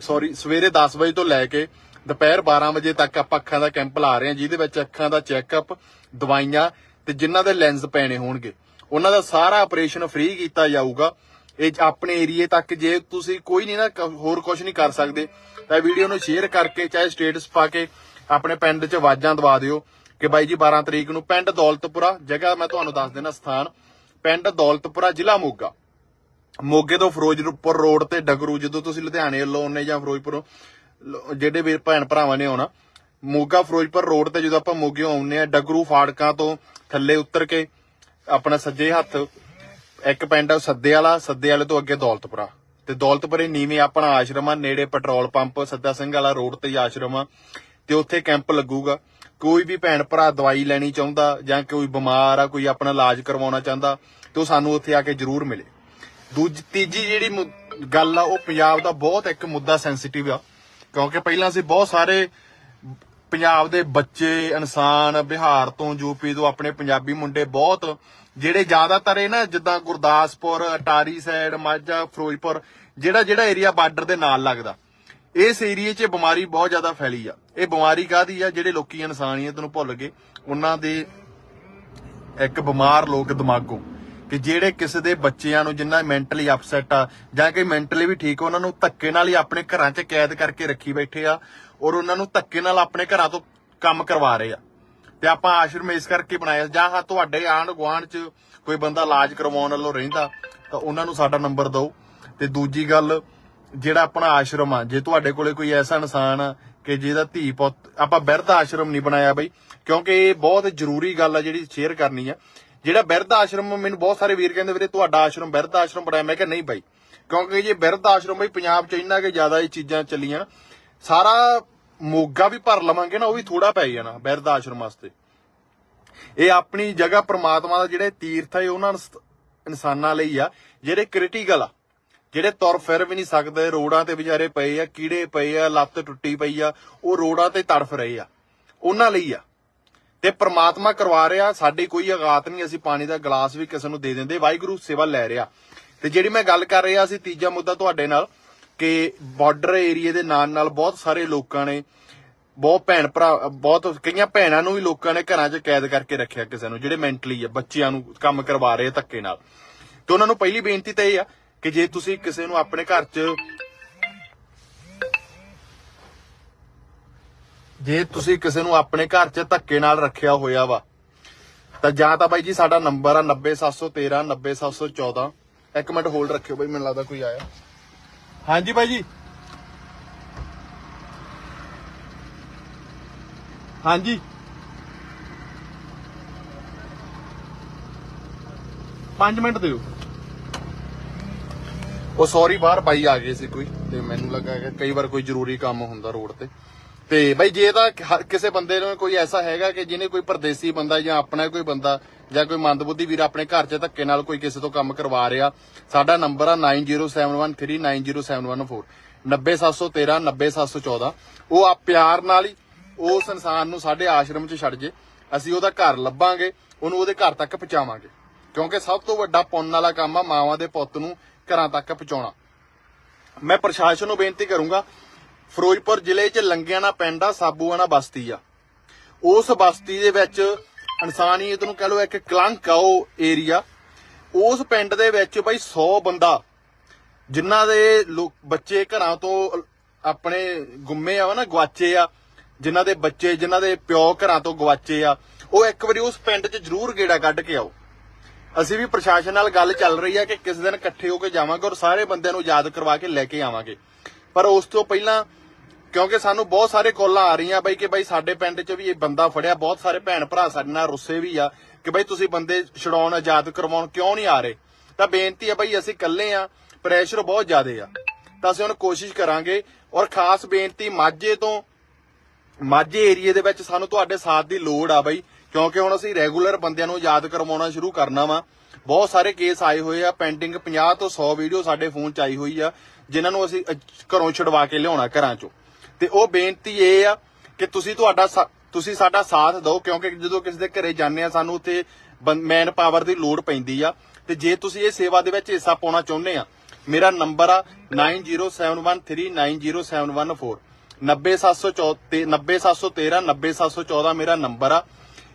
ਸੌਰੀ ਸਵੇਰੇ 10 ਵਜੇ ਤੋਂ ਲੈ ਕੇ ਦੁਪਹਿਰ 12 ਵਜੇ ਤੱਕ ਆਪਾਂ ਅੱਖਾਂ ਦਾ ਕੈਂਪ ਲਾ ਰਹੇ ਹਾਂ, ਜਿਹਦੇ ਵਿੱਚ ਅੱਖਾਂ ਦਾ ਚੈੱਕਅਪ ਦਵਾਈਆਂ ਤੇ ਜਿਨ੍ਹਾਂ ਦੇ ਲੈਂਸ ਪੈਣੇ ਹੋਣਗੇ। ਉਹਨਾਂ ਦਾ ਸਾਰਾ ਆਪਰੇਸ਼ਨ ਫ੍ਰੀ ਕੀਤਾ ਜਾਊਗਾ। ਇਹ ਆਪਣੇ ਏਰੀਏ ਤੱਕ ਜੇ ਤੁਸੀਂ ਕੋਈ ਨਹੀਂ ਨਾ ਹੋਰ ਕੁਝ ਨਹੀਂ ਕਰ ਸਕਦੇ, ਤਾਂ ਵੀਡੀਓ ਨੂੰ ਸ਼ੇਅਰ ਕਰਕੇ, ਚਾਹੇ ਸਟੇਟਸ ਪਾ ਕੇ ਆਪਣੇ ਪਿੰਡ 'ਚ ਆਵਾਜ਼ਾਂ ਦਵਾ ਦਿਓ ਕਿ ਬਾਈ ਜੀ 12 ਤਰੀਕ ਨੂੰ ਪਿੰਡ ਦੌਲਤਪੁਰਾ, ਜਗ੍ਹਾ ਮੈਂ ਤੁਹਾਨੂੰ ਦੱਸ ਦੇਣਾ ਸਥਾਨ, ਪਿੰਡ ਦੌਲਤਪੁਰਾ, ਜ਼ਿਲ੍ਹਾ ਮੋਗਾ। ਮੋਗੇ ਤੋਂ ਫਿਰੋਜ਼ਪੁਰ ਰੋਡ ਤੇ ਡਗਰੂ, ਜਦੋਂ ਤੁਸੀਂ ਲੁਧਿਆਣੇ ਵੱਲੋਂ ਆਉਂਦੇ ਜਾਂ ਫਿਰੋਜ਼ਪੁਰ ਜਿਹੜੇ ਵੀ ਭੈਣ ਭਰਾਵਾਂ ਨੇ ਆਉਣਾ, ਮੋਗਾ ਫਿਰੋਜ਼ਪੁਰ ਰੋਡ ਤੇ ਜਦੋਂ ਆਪਾਂ ਮੋਗੇ ਆਉਂਦੇ ਆ ਡਗਰੂ ਫਾੜਕਾਂ ਤੋਂ ਥੱਲੇ ਉਤਰ ਕੇ ਆਪਣਾ ਸੱਜੇ ਹੱਥ, ਇੱਕ ਪਿੰਡ ਆ ਸੱਦੇ ਵਾਲਾ, ਸੱਦੇ ਵਾਲੇ ਤੋਂ ਅੱਗੇ ਦੌਲਤਪੁਰਾ। ਤੇ ਦੌਲਤਪੁਰੇ ਨੀਵੇਂ ਆਪਣਾ ਆਸ਼ਰਮ ਆ, ਨੇੜੇ ਪੈਟਰੋਲ ਪੰਪ, ਸੱਦਾ ਸਿੰਘ ਵਾਲਾ ਰੋਡ ਤੇ ਆਸ਼ਰਮ ਆ, ਤੇ ਉੱਥੇ ਕੈਂਪ ਲੱਗੂਗਾ। ਕੋਈ ਵੀ ਭੈਣ ਭਰਾ ਦਵਾਈ ਲੈਣੀ ਚਾਹੁੰਦਾ ਜਾਂ ਕੋਈ ਬਿਮਾਰ ਆ, ਕੋਈ ਆਪਣਾ ਇਲਾਜ ਕਰਵਾਉਣਾ ਚਾਹੁੰਦਾ, ਤੇ ਉਹ ਸਾਨੂੰ ਉੱਥੇ ਆ ਕੇ ਜ਼ਰੂਰ ਮਿਲੇ। ਦੂਜੀ, ਤੀਜੀ ਜਿਹੜੀ ਮੁ- ਗੱਲ ਆ, ਉਹ ਪੰਜਾਬ ਦਾ ਬਹੁਤ ਇੱਕ ਮੁੱਦਾ ਸੈਂਸਿਟਿਵ ਆ। ਕਿਉਂਕਿ ਪਹਿਲਾਂ ਅਸੀਂ ਬਹੁਤ ਸਾਰੇ ਪੰਜਾਬ ਦੇ ਬੱਚੇ, ਇਨਸਾਨ, ਬਿਹਾਰ ਤੋਂ ਯੂਪੀ ਤੋਂ, ਆਪਣੇ ਪੰਜਾਬੀ ਮੁੰਡੇ ਬਹੁਤ ਜਿਹੜੇ ਜ਼ਿਆਦਾਤਰ ਇਹ ਨਾ, ਜਿੱਦਾਂ ਗੁਰਦਾਸਪੁਰ, ਅਟਾਰੀ ਸਾਈਡ ਮਾਝਾ, ਫਿਰੋਜ਼ਪੁਰ, ਜਿਹੜਾ ਜਿਹੜਾ ਏਰੀਆ ਬਾਰਡਰ ਦੇ ਨਾਲ ਲੱਗਦਾ। ਇਸ ਏਰੀਏ 'ਚ ਬਿਮਾਰੀ ਬਹੁਤ ਜ਼ਿਆਦਾ ਫੈਲੀ ਆ। ਇਹ ਬਿਮਾਰੀ ਕਾਹਦੀ ਆ? ਜਿਹੜੇ ਲੋਕੀ ਇਨਸਾਨੀਅਤ ਨੂੰ ਭੁੱਲ ਗਏ, ਉਹਨਾਂ ਦੇ ਇੱਕ ਬਿਮਾਰ ਲੋਕ ਦਿਮਾਗੋਂ। ਕਿ ਜਿਹੜੇ ਕਿਸੇ ਦੇ ਬੱਚਿਆਂ ਨੂੰ ਜਿੰਨਾ ਮੈਂਟਲੀ ਅਪਸੈਟ ਆ ਜਾਂ ਕਿ ਮੈਂਟਲੀ ਵੀ ਠੀਕ ਆ, ਉਹਨਾਂ ਨੂੰ ਧੱਕੇ ਨਾਲ ਹੀ ਆਪਣੇ ਘਰਾਂ 'ਚ ਕੈਦ ਕਰਕੇ ਰੱਖੀ ਬੈਠੇ ਆ ਔਰ ਉਹਨਾਂ ਨੂੰ ਧੱਕੇ ਨਾਲ ਆਪਣੇ ਘਰਾਂ ਤੋਂ ਕੰਮ ਕਰਵਾ ਰਹੇ ਆ। ਤੇ ਆਪਾਂ ਆਸ਼ਰਮ ਇਸ ਕਰਕੇ ਬਣਾਇਆ ਜਾਂ ਹਾਂ ਤੁਹਾਡੇ ਆਂਢ ਗੁਆਂਢ 'ਚ ਕੋਈ ਬੰਦਾ ਇਲਾਜ ਕਰਵਾਉਣ ਵੱਲੋਂ ਰਹਿੰਦਾ ਤਾਂ ਉਹਨਾਂ ਨੂੰ ਸਾਡਾ ਨੰਬਰ ਦਿਓ। ਤੇ ਦੂਜੀ ਗੱਲ ਜਿਹੜਾ ਆਪਣਾ ਆਸ਼ਰਮ ਆ ਜੇ ਤੁਹਾਡੇ ਕੋਲੇ ਕੋਈ ਐਸਾ ਇਨਸਾਨ ਆ ਕਿ ਜਿਹਦਾ ਧੀ ਪੁੱਤ ਆਪਾਂ ਬਿਰਧ ਆਸ਼ਰਮ ਨਹੀਂ ਬਣਾਇਆ ਬਈ ਕਿਉਂਕਿ ਇਹ ਬਹੁਤ ਜ਼ਰੂਰੀ ਗੱਲ ਆ ਜਿਹੜੀ ਸ਼ੇਅਰ ਕਰਨੀ ਆ। ਜਿਹੜਾ ਬਿਰਧ ਆਸ਼ਰਮ, ਮੈਨੂੰ ਬਹੁਤ ਸਾਰੇ ਵੀਰ ਕਹਿੰਦੇ ਵੀਰੇ ਤੁਹਾਡਾ ਆਸ਼ਰਮ, ਬਿਰਧ ਆਸ਼ਰਮ ਬਣਾਇਆ ਮੈਂ ਕਿਹਾ ਨਹੀਂ ਬਾਈ, ਕਿਉਂਕਿ ਜੇ ਬਿਰਧ ਆਸ਼ਰਮ ਬਈ ਪੰਜਾਬ 'ਚ ਇੰਨਾ ਕਿ ਜ਼ਿਆਦਾ ਇਹ ਚੀਜ਼ਾਂ ਚੱਲੀਆਂ, ਸਾਰਾ ਮੋਗਾ ਵੀ ਭਰ ਲਵਾਂਗੇ ਨਾ, ਉਹ ਵੀ ਥੋੜਾ ਪੈ ਜਾਣਾ ਬਿਰਧ ਆਸ਼ਰਮ ਵਾਸਤੇ। ਇਹ ਆਪਣੀ ਜਗ੍ਹਾ ਪ੍ਰਮਾਤਮਾ ਦਾ ਜਿਹੜੇ ਤੀਰਥ ਹੈ ਉਹਨਾਂ ਇਨਸਾਨਾਂ ਲਈ ਆ, ਜਿਹੜੇ ਕ੍ਰਿਟੀਕਲ ਆ, ਜਿਹੜੇ ਤੁਰ ਫਿਰ ਵੀ ਨਹੀਂ ਸਕਦੇ ਰੋਡਾਂ ਤੇ ਵਿਚਾਰੇ ਪਏ ਆ, ਕੀੜੇ ਪਏ ਆ, ਲੱਤ ਟੁੱਟੀ ਪਈ ਆ, ਉਹ ਰੋਡਾਂ ਤੇ ਤੜਫ ਰਹੇ ਆ, ਉਹਨਾਂ ਲਈ ਆ। ਤੇ ਪ੍ਰਮਾਤਮਾ ਕਰਵਾ ਰਿਹਾ, ਸਾਡੀ ਕੋਈ ਆਗਾਤ ਨਹੀਂ, ਅਸੀਂ ਪਾਣੀ ਦਾ ਗਲਾਸ ਵੀ ਕਿਸੇ ਨੂੰ ਦੇ ਦਿੰਦੇ, ਵਾਹਿਗੁਰੂ ਸੇਵਾ ਲੈ ਰਿਹਾ। ਤੇ ਜਿਹੜੀ ਮੈਂ ਗੱਲ ਕਰ ਰਿਹਾ ਸੀ, ਤੀਜਾ ਮੁੱਦਾ ਤੁਹਾਡੇ ਨਾਲ, ਕਿ ਬਾਰਡਰ ਏਰੀਏ ਦੇ ਨਾਲ ਨਾਲ ਬਹੁਤ ਸਾਰੇ ਲੋਕਾਂ ਨੇ, ਬਹੁਤ ਭੈਣ ਭਰਾ, ਬਹੁਤ ਕਈਆਂ ਭੈਣਾਂ ਨੂੰ ਵੀ ਲੋਕਾਂ ਨੇ ਘਰਾਂ 'ਚ ਕੈਦ ਕਰਕੇ ਰੱਖਿਆ ਕਿਸੇ ਨੂੰ, ਜਿਹੜੇ ਮੈਂਟਲੀ ਆ, ਬੱਚਿਆਂ ਨੂੰ ਕੰਮ ਕਰਵਾ ਰਹੇ ਧੱਕੇ ਨਾਲ। ਤੇ ਉਹਨਾਂ ਨੂੰ ਪਹਿਲੀ ਬੇਨਤੀ ਤਾਂ ਇਹ ਆ ਕਿ ਜੇ ਤੁਸੀਂ ਕਿਸੇ ਨੂੰ ਆਪਣੇ ਘਰ 'ਚ ਜੇ ਤੁਸੀਂ ਕਿਸੇ ਨੂੰ ਆਪਣੇ ਘਰ 'ਚ ਧੱਕੇ ਨਾਲ ਰੱਖਿਆ ਹੋਇਆ ਵਾ, ਤਾਂ ਜਾਂ ਤਾਂ ਬਾਈ ਜੀ ਸਾਡਾ ਨੰਬਰ ਆ 90713 90714 ਇੱਕ ਮਿੰਟ ਹੋਲਡ ਰੱਖਿਓ ਬਾਈ, ਮੈਨੂੰ ਲੱਗਦਾ ਕੋਈ ਆਇਆ। ਹਾਂਜੀ ਬਾਈ ਜੀ। ਹਾਂਜੀ। ਪੰਜ ਮਿੰਟ ਦਿਓ। ਉਹ ਸੌਰੀ ਬਾਹਰ ਬਾਈ ਆ ਗਏ ਸੀ ਕੋਈ, ਤੇ ਮੈਨੂੰ ਲੱਗਾ ਕਿ ਕਈ ਵਾਰ ਕੋਈ ਜ਼ਰੂਰੀ ਕੰਮ ਹੁੰਦਾ ਰੋਡ ਤੇ। ਤੇ ਬਾਈ ਜੇ ਤਾਂ ਹਰ ਕਿਸੇ ਬੰਦੇ ਨੂੰ ਕੋਈ ਐਸਾ ਹੈਗਾ ਕਿ ਜਿਹਨੇ ਕੋਈ ਪਰਦੇਸੀ ਬੰਦਾ ਜਾਂ ਆਪਣਾ ਕੋਈ ਬੰਦਾ ਜਾਂ ਕੋਈ ਮੰਦਬੁੱਧੀ ਵੀਰ ਆਪਣੇ ਘਰ 'ਚ ਧੱਕੇ ਨਾਲ ਕੋਈ ਕਿਸੇ ਤੋਂ ਕੰਮ ਕਰਵਾ ਰਿਹਾ, ਸਾਡਾ ਨੰਬਰ ਆ 9071390714 90713 90714 ਉਹ ਆ ਪਿਆਰ ਨਾਲ ਹੀ ਉਸ ਇਨਸਾਨ ਨੂੰ ਸਾਡੇ ਆਸ਼ਰਮ 'ਚ ਛੱਡ ਜੇ, ਅਸੀਂ ਉਹਦਾ ਘਰ ਲੱਭਾਂਗੇ, ਉਹਨੂੰ ਉਹਦੇ ਘਰ ਤੱਕ ਪਹੁੰਚਾਵਾਂਗੇ। ਕਿਉਂਕਿ ਸਭ ਤੋਂ ਵੱਡਾ ਪੁੰਨ ਵਾਲਾ ਕੰਮ ਆ ਮਾਵਾਂ ਦੇ ਪੁੱਤ ਨੂੰ ਘਰਾਂ ਤੱਕ ਪਹੁੰਚਾਉਣਾ। ਮੈਂ ਪ੍ਰਸ਼ਾਸਨ ਨੂੰ ਬੇਨਤੀ ਕਰੂੰਗਾ ਫਿਰੋਜ਼ਪੁਰ ਜ਼ਿਲ੍ਹੇ 'ਚ ਲੰਗਿਆਣਾ ਪਿੰਡ ਆ, ਸਾਬੂਆਣਾ ਬਸਤੀ ਆ। ਉਸ ਬਸਤੀ ਦੇ ਵਿੱਚ ਇਨਸਾਨੀਅਤ ਨੂੰ ਕਹ ਲਓ ਇੱਕ ਕਲੰਕ ਆ ਉਹ ਏਰੀਆ। ਉਸ ਪਿੰਡ ਦੇ ਵਿੱਚ ਬਈ 100 ਬੰਦਾ, ਜਿਨ੍ਹਾਂ ਦੇ ਬੱਚੇ ਘਰਾਂ ਤੋਂ ਆਪਣੇ ਗੁੰਮੇ ਆ ਨਾ ਗਵਾਚੇ ਆ। ਜਿਨ੍ਹਾਂ ਦੇ ਬੱਚੇ, ਜਿਨ੍ਹਾਂ ਦੇ ਪਿਓ ਘਰਾਂ ਤੋਂ ਗਵਾਚੇ ਆ। ਉਹ ਇੱਕ ਵਾਰੀ ਉਸ ਪਿੰਡ 'ਚ ਜ਼ਰੂਰ ਗੇੜਾ ਕੱਢ ਕੇ ਆਓ। ਅਸੀਂ ਵੀ ਪ੍ਰਸ਼ਾਸਨ ਨਾਲ ਗੱਲ ਚੱਲ ਰਹੀ ਹੈ ਕਿ ਕਿਸ ਦਿਨ ਇਕੱਠੇ ਹੋ ਕੇ ਜਾਵਾਂਗੇ ਔਰ ਸਾਰੇ ਬੰਦਿਆਂ ਨੂੰ ਯਾਦ ਕਰਵਾ ਕੇ ਲੈ ਕੇ ਆਵਾਂਗੇ। ਪਰ ਉਸ ਤੋਂ ਪਹਿਲਾਂ ਕਿਉਂਕਿ ਸਾਨੂੰ ਬਹੁਤ ਸਾਰੇ ਕਾਲਾਂ ਆ ਰਹੀਆਂ ਬਈ ਕਿ ਬਈ ਸਾਡੇ ਪਿੰਡ 'ਚ ਵੀ ਇਹ ਬੰਦਾ ਫੜਿਆ, ਬਹੁਤ ਸਾਰੇ ਭੈਣ ਭਰਾ ਸਾਡੇ ਨਾਲ ਰੁੱਸੇ ਵੀ ਆ ਕਿ ਬਈ ਤੁਸੀਂ ਬੰਦੇ ਛਡਾਉਣ, ਆਜ਼ਾਦ ਕਰਵਾਉਣ ਕਿਉਂ ਨਹੀਂ ਆ ਰਹੇ? ਤਾਂ ਬੇਨਤੀ ਆ ਬਈ ਅਸੀਂ ਇਕੱਲੇ ਆ ਪ੍ਰੈਸ਼ਰ ਬਹੁਤ ਜ਼ਿਆਦੇ ਆ। ਤਾਂ ਅਸੀਂ ਹੁਣ ਕੋਸ਼ਿਸ਼ ਕਰਾਂਗੇ ਔਰ ਖਾਸ ਬੇਨਤੀ ਮਾਝੇ ਤੋਂ, ਮਾਝੇ ਏਰੀਏ ਦੇ ਵਿੱਚ ਸਾਨੂੰ ਤੁਹਾਡੇ ਸਾਥ ਦੀ ਲੋੜ ਆ ਬਾਈ, ਕਿਉਂਕਿ ਹੁਣ ਅਸੀਂ ਰੈਗੂਲਰ ਬੰਦਿਆਂ ਨੂੰ ਯਾਦ ਕਰਵਾਉਣਾ ਸ਼ੁਰੂ ਕਰਨਾ ਵਾ। ਬਹੁਤ ਸਾਰੇ ਕੇਸ ਆਏ ਹੋਏ ਆ ਪੈਂਡਿੰਗ 50 ਤੋਂ 100 ਵੀਡੀਓ ਸਾਡੇ ਫੋਨ 'ਚ ਆਈ ਹੋਈ ਆ, ਜਿਨ੍ਹਾਂ ਨੂੰ ਅਸੀਂ ਘਰੋਂ ਛਡਵਾ ਕੇ ਲਿਆਉਣਾ ਘਰਾਂ 'ਚੋਂ। ਤੇ ਉਹ ਬੇਨਤੀ ਇਹ ਆ ਕਿ ਤੁਸੀਂ ਤੁਹਾਡਾ ਤੁਸੀਂ ਸਾਡਾ ਸਾਥ ਦਿਓ, ਕਿਉਂਕਿ ਜਦੋਂ ਕਿਸੇ ਦੇ ਘਰੇ ਜਾਂਦੇ ਆ, ਸਾਨੂੰ ਉੱਥੇ ਮੈਨ ਪਾਵਰ ਦੀ ਲੋੜ ਪੈਂਦੀ ਆ। ਤੇ ਜੇ ਤੁਸੀਂ ਇਹ ਸੇਵਾ ਦੇ ਵਿੱਚ ਹਿੱਸਾ ਪਾਉਣਾ ਚਾਹੁੰਦੇ ਆ, ਮੇਰਾ ਨੰਬਰ ਆ 9071390714 90714 90713 90714 ਮੇਰਾ ਨੰਬਰ ਆ।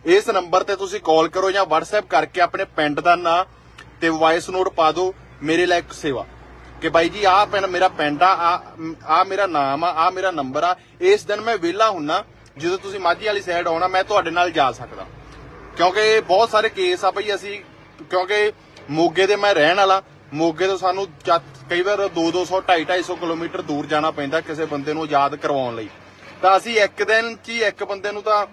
ਇਸ ਨੰਬਰ ਤੇ ਤੁਸੀਂ ਕਾਲ ਕਰੋ ਜਾਂ WhatsApp ਕਰਕੇ ਆਪਣੇ ਪਿੰਡ ਦਾ ਨਾਂ ਤੇ ਵਾਇਸ ਨੋਟ ਪਾ ਦਿਓ, ਮੇਰੇ ਲਈ ਇੱਕ ਸੇਵਾ। ਕਿ ਬਾਈ ਜੀ, ਆਹ ਪਿੰਡ ਮੇਰਾ ਪਿੰਡ ਆ ਆ ਮੇਰਾ ਨਾਮ ਆ ਆ ਮੇਰਾ ਨੰਬਰ ਆ। ਇਸ ਦਿਨ ਮੈਂ ਵਿਹਲਾ ਹੁੰਨਾ, ਜਦੋਂ ਤੁਸੀਂ ਮਾਝੀ ਵਾਲੀ ਸਾਈਡ ਆਉਣਾ, ਮੈਂ ਤੁਹਾਡੇ ਨਾਲ ਜਾ ਸਕਦਾ। ਕਿਉਂਕਿ ਬਹੁਤ ਸਾਰੇ ਕੇਸ ਆ ਬਈ, ਅਸੀਂ, ਕਿਉਂਕਿ ਮੋਗੇ ਦੇ ਮੈਂ ਰਹਿਣ ਵਾਲਾ, ਮੋਗੇ ਤੋਂ ਸਾਨੂੰ ਜਦ- ਕਈ ਵਾਰ 2-200 250 ਕਿਲੋਮੀਟਰ ਦੂਰ ਜਾਣਾ ਪੈਂਦਾ ਕਿਸੇ ਬੰਦੇ ਨੂੰ ਯਾਦ ਕਰਵਾਉਣ ਲਈ। ਤਾਂ ਅਸੀਂ ਇੱਕ ਦਿਨ 'ਚ ਹੀ ਇੱਕ ਬੰਦੇ ਨੂੰ ਤਾਂ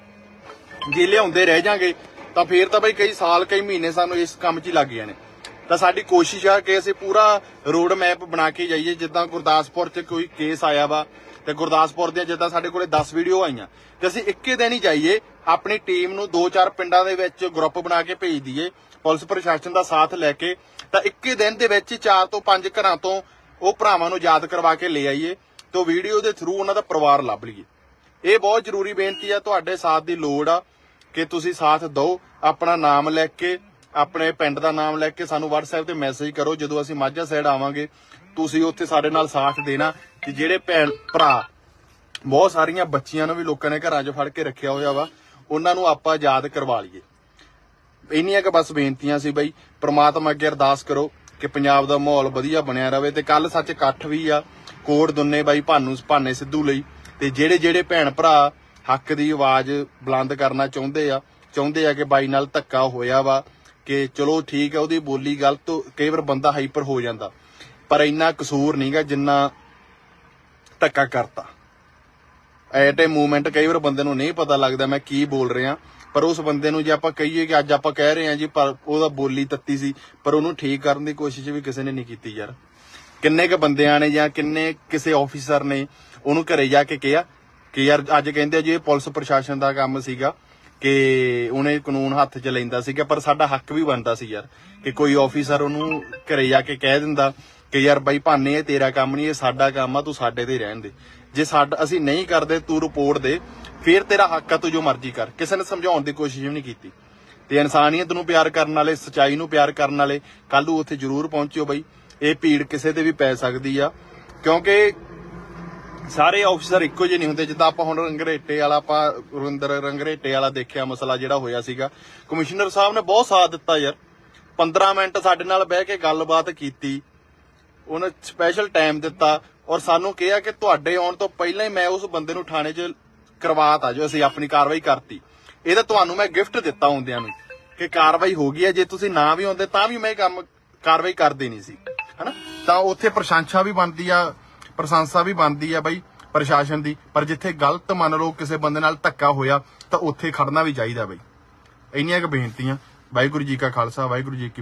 ਜੇ ਲਿਆਉਂਦੇ ਰਹਿ ਜਾਾਂਗੇ, ਤਾਂ ਫੇਰ ਤਾਂ ਬਈ ਕਈ ਸਾਲ, ਕਈ ਮਹੀਨੇ ਸਾਨੂੰ ਇਸ ਕੰਮ 'ਚ ਹੀ ਲੱਗ ਜਾਣੇ। ਤਾਂ ਸਾਡੀ ਕੋਸ਼ਿਸ਼ ਆ ਕਿ ਅਸੀਂ ਪੂਰਾ ਰੋਡ ਮੈਪ ਬਣਾ ਕੇ ਜਾਈਏ, ਜਿੱਦਾਂ ਗੁਰਦਾਸਪੁਰ 'ਚ ਕੋਈ ਕੇਸ ਆਇਆ ਵਾ, ਤੇ ਗੁਰਦਾਸਪੁਰ ਦੀਆਂ ਜਿੱਦਾਂ ਸਾਡੇ ਕੋਲੇ 10 ਵੀਡੀਓ ਆਈਆਂ, ਤੇ ਅਸੀਂ ਇੱਕੇ ਦਿਨ ਹੀ ਜਾਈਏ, ਆਪਣੀ ਟੀਮ ਨੂੰ ਦੋ ਚਾਰ ਪਿੰਡਾਂ ਦੇ ਵਿੱਚ ਗਰੁੱਪ ਬਣਾ ਕੇ ਭੇਜ ਦਈਏ, ਪੁਲਿਸ ਪ੍ਰਸ਼ਾਸਨ ਦਾ ਸਾਥ ਲੈ ਕੇ, ਤਾਂ ਇੱਕੇ ਦਿਨ ਦੇ ਵਿੱਚ ਚਾਰ ਤੋਂ ਪੰਜ ਘਰਾਂ ਤੋਂ ਉਹ ਭਰਾਵਾਂ ਨੂੰ ਯਾਦ ਕਰਵਾ ਕੇ ਲੈ ਆਈਏ, ਤੇ ਵੀਡੀਓ ਦੇ ਥਰੂ ਉਹਨਾਂ ਦਾ ਪਰਿਵਾਰ ਲੱਭ ਲਈਏ। ਇਹ ਬਹੁਤ ਜ਼ਰੂਰੀ ਬੇਨਤੀ ਆ, ਤੁਹਾਡੇ ਸਾਥ ਦੀ ਲੋੜ ਆ, ਕਿ ਤੁਸੀਂ ਸਾਥ ਦਿਓ, ਆਪਣਾ ਨਾਮ ਲੈ ਕੇ ਆਪਣੇ ਪਿੰਡ ਦਾ ਨਾਮ ਲੈ ਕੇ ਸਾਨੂੰ WhatsApp ਤੇ ਮੈਸੇਜ ਕਰੋ, ਜਦੋਂ ਅਸੀਂ ਮਾਝਾ ਸਾਈਡ ਆਵਾਂਗੇ, ਤੁਸੀਂ ਉੱਥੇ ਸਾਡੇ ਨਾਲ ਸਾਥ ਦੇਣਾ ਕਿ ਜਿਹੜੇ ਭੈਣ ਭਰਾ, ਬਹੁਤ ਸਾਰੀਆਂ ਬੱਚੀਆਂ ਨੂੰ ਵੀ ਲੋਕਾਂ ਨੇ ਘਰਾਂ 'ਚ ਫੜ ਕੇ ਰੱਖਿਆ ਹੋਇਆ ਵਾ, ਉਹਨਾਂ ਨੂੰ ਆਪਾਂ ਯਾਦ ਕਰਵਾ ਲਈਏ। ਇੰਨੀਆਂ ਕਿ ਬਸ ਬੇਨਤੀਆਂ ਸੀ ਬਈ, ਪ੍ਰਮਾਤਮਾ ਅੱਗੇ ਅਰਦਾਸ ਕਰੋ ਕਿ ਪੰਜਾਬ ਦਾ ਮਾਹੌਲ ਵਧੀਆ ਬਣਿਆ ਰਵੇ ਤੇ ਕੱਲ ਸੱਚ ਇਕੱਠ ਵੀ ਆ, ਕੋਟ ਦੁੰਨੇ ਬਾਈ ਭਾਨੂ, ਭਾਨੇ ਸਿੱਧੂ ਲਈ, ਤੇ ਜਿਹੜੇ ਜਿਹੜੇ ਭੈਣ ਭਰਾ ਹੱਕ ਦੀ ਆਵਾਜ਼ ਬੁਲੰਦ ਕਰਨਾ ਚਾਹੁੰਦੇ ਆ ਚਾਹੁੰਦੇ ਆ ਕਿ ਬਾਈ ਨਾਲ ਧੱਕਾ ਹੋਇਆ ਵਾ ਕਿ ਚਲੋ ਠੀਕ ਹੈ, ਉਹਦੀ ਬੋਲੀ ਗਲਤ, ਕਈ ਵਾਰ ਬੰਦਾ ਹਾਈਪਰ ਹੋ ਜਾਂਦਾ। ਪਰ ਇੰਨਾ ਕਸੂਰ ਨਹੀਂਗਾ ਜਿੰਨਾ ਧੱਕਾ ਕਰਤਾ। ਐਟ ਏ ਮੂਵਮੈਂਟ ਕਈ ਵਾਰ ਬੰਦੇ ਨੂੰ ਨਹੀਂ ਪਤਾ ਲੱਗਦਾ ਮੈਂ ਕੀ ਬੋਲ ਰਿਹਾ। ਪਰ ਉਸ ਬੰਦੇ ਨੂੰ ਜੇ ਆਪਾਂ ਕਹੀਏ ਕਿ ਅੱਜ ਆਪਾਂ ਕਹਿ ਰਹੇ ਹਾਂ ਜੀ, ਪਰ ਉਹਦਾ ਬੋਲੀ ਤੱਤੀ ਸੀ, ਪਰ ਉਹਨੂੰ ਠੀਕ ਕਰਨ ਦੀ ਕੋਸ਼ਿਸ਼ ਵੀ ਕਿਸੇ ਨੇ ਨਹੀਂ ਕੀਤੀ ਯਾਰ। ਕਿੰਨੇ ਕ ਬੰਦਿਆਂ ਨੇ ਜਾਂ ਕਿੰਨੇ ਕਿਸੇ ਆਫੀਸਰ ਨੇ ਉਹਨੂੰ ਘਰੇ ਜਾ ਕੇ ਕਿਹਾ ਕਿ ਯਾਰ ਅੱਜ ਕਹਿੰਦੇ ਜੀ ਇਹ ਪੁਲਿਸ ਪ੍ਰਸ਼ਾਸਨ ਦਾ ਕੰਮ ਸੀਗਾ। ਕਿ ਉਹਨੇ ਕਾਨੂੰਨ ਹੱਥ 'ਚ ਲੈਂਦਾ ਸੀਗਾ ਪਰ ਸਾਡਾ ਹੱਕ ਵੀ ਬਣਦਾ ਸੀ ਯਾਰ, ਕਿ ਕੋਈ ਆਫੀਸਰ ਉਹਨੂੰ ਘਰੇ ਜਾ ਕੇ ਕਹਿ ਦਿੰਦਾ ਕਿ ਯਾਰ ਬਾਈ ਭਾਨੇ, ਇਹ ਤੇਰਾ ਕੰਮ ਨਹੀਂ, ਇਹ ਸਾਡਾ ਕੰਮ ਆ, ਤੂੰ ਸਾਡੇ ਤੇ ਰਹਿਣ ਦੇ। ਜੇ ਸਾਡਾ, ਅਸੀਂ ਨਹੀਂ ਕਰਦੇ, ਤੂੰ ਰਿਪੋਰਟ ਦੇ, ਫਿਰ ਤੇਰਾ ਹੱਕ ਆ, ਤੂੰ ਜੋ ਮਰਜ਼ੀ ਕਰ। ਕਿਸੇ ਨੇ ਸਮਝਾਉਣ ਦੀ ਕੋਸ਼ਿਸ਼ ਵੀ ਨਹੀਂ ਕੀਤੀ। ਤੇ ਇਨਸਾਨੀਅਤ ਨੂੰ ਪਿਆਰ ਕਰਨ ਵਾਲੇ, ਸਚਾਈ ਨੂੰ ਪਿਆਰ ਕਰਨ ਵਾਲੇ ਕੱਲ ਨੂੰ ਉੱਥੇ ਜ਼ਰੂਰ ਪਹੁੰਚਿਓ ਬਈ। ਇਹ ਭੀੜ ਕਿਸੇ ਤੇ ਵੀ ਪੈ ਸਕਦੀ ਆ, ਕਿਉਂਕਿ ਸਾਰੇ ਆਫੀਸਰ ਇੱਕੋ ਜਿਹੇ ਨਹੀਂ ਹੁੰਦੇ, ਜਿੱਦਾਂ ਆਪਾਂ ਹੁਣ ਰੰਗਰੇਟੇ ਵਾਲਾ, ਆਪਾਂ ਰਵਿੰਦਰ ਰੰਗਰੇਟੇ ਵਾਲਾ ਦੇਖਿਆ ਮਸਲਾ ਜਿਹੜਾ ਹੋਇਆ ਸੀਗਾ। ਕਮਿਸ਼ਨਰ ਸਾਹਿਬ ਨੇ ਬਹੁਤ ਸਾਥ ਦਿੱਤਾ ਯਾਰ। 15 ਮਿੰਟ ਸਾਡੇ ਨਾਲ ਬਹਿ ਕੇ ਗੱਲਬਾਤ ਕੀਤੀ। ਉਹਨੇ ਸਪੈਸ਼ਲ ਟਾਈਮ ਦਿੱਤਾ ਔਰ ਸਾਨੂੰ ਕਿਹਾ ਕਿ ਤੁਹਾਡੇ ਆਉਣ ਤੋਂ ਪਹਿਲਾਂ ਹੀ ਮੈਂ ਉਸ ਬੰਦੇ ਨੂੰ ਥਾਣੇ 'ਚ ਕਰਵਾਤਾ ਜੋ ਅਸੀਂ ਆਪਣੀ ਕਾਰਵਾਈ ਕਰਤੀ। ਇਹ ਤਾਂ ਤੁਹਾਨੂੰ ਮੈਂ ਗਿਫਟ ਦਿੱਤਾ ਹੁੰਦਿਆਂ ਨੂੰ ਕਿ ਕਾਰਵਾਈ ਹੋ ਗਈ ਹੈ। ਜੇ ਤੁਸੀਂ ਨਾ ਵੀ ਆਉਂਦੇ ਤਾਂ ਵੀ ਮੈਂ ਇਹ ਕੰਮ ਕਾਰਵਾਈ ਕਰ ਦੇਣੀ ਸੀ। ਹਨਾ? ਤਾਂ ਉੱਥੇ ਪ੍ਰਸ਼ੰਸਾ ਵੀ ਬਣਦੀ ਆ। ਪ੍ਰਸ਼ੰਸਾ ਵੀ ਬਣਦੀ ਆ ਬਾਈ ਪ੍ਰਸ਼ਾਸਨ ਦੀ, ਪਰ ਜਿੱਥੇ ਗਲਤ ਮੰਨ ਲਓ ਕਿਸੇ ਬੰਦੇ ਨਾਲ ਧੱਕਾ ਹੋਇਆ, ਤਾਂ ਉੱਥੇ ਖੜਨਾ ਵੀ ਚਾਹੀਦਾ ਬਾਈ। ਇੰਨੀਆਂ ਕੁ ਬੇਨਤੀਆਂ। ਵਾਹਿਗੁਰੂ ਜੀ ਕਾ ਖਾਲਸਾ, ਵਾਹਿਗੁਰੂ ਜੀ ਕੀ